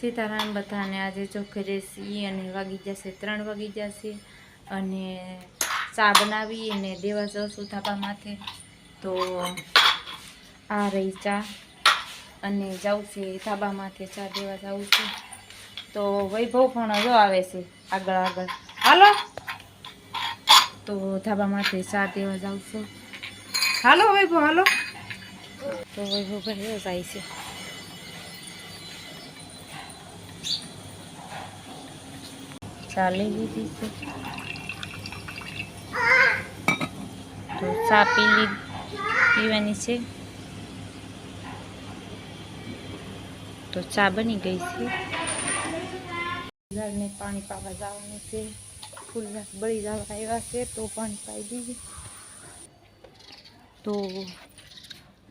સીતારામ બધાને આજે ચોખ્ખે રેસી અને વાગી જશે, ત્રણ વાગી જશે અને ચા બનાવી અને દેવા જશું ધાબા માથે. તો આ રહી ચા અને જાઉં છે ધાબા માથે ચા દેવા જાઉં છું. તો વૈભવ પણ જો આવે છે આગળ આગળ. હાલો? તો ધાબા માથે ચા દેવા જાઉં છું. હાલો વૈભવ, હાલો? તો વૈભવ ભાઈ જાય છે ચાલી લીધી તો ચા પી પીવાની છે. તો ચા બની ગઈ છે. ઝાડને પાણી પાવા જવાનું છે. ફૂલ બળી જવા આવ્યા છે તો પાણી પાઈ દીધી. તો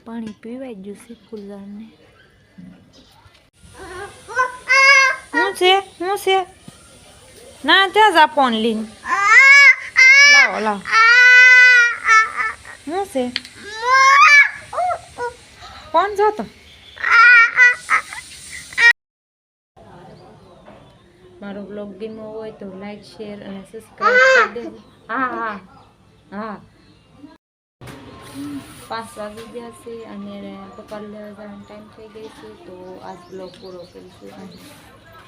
પાણી પીવાઈ ગયું છે ફૂલ ઝાડને શું છે? શું છે? ના, ત્યાં જા ફોન લઈને લાવો લાવો. શું છે? કોણ તો મારો બ્લોગ ગમ્યો હોય તો લાઈક શેર અને સબસ્ક્રાઈબ કરી દેજો. હા હા. હા. પાંચ વાગી ગયા છે અને પપ્પા લેવા જવાનો ટાઈમ થઈ ગઈ છે, તો આજ બ્લોગ પૂરો કરીશું.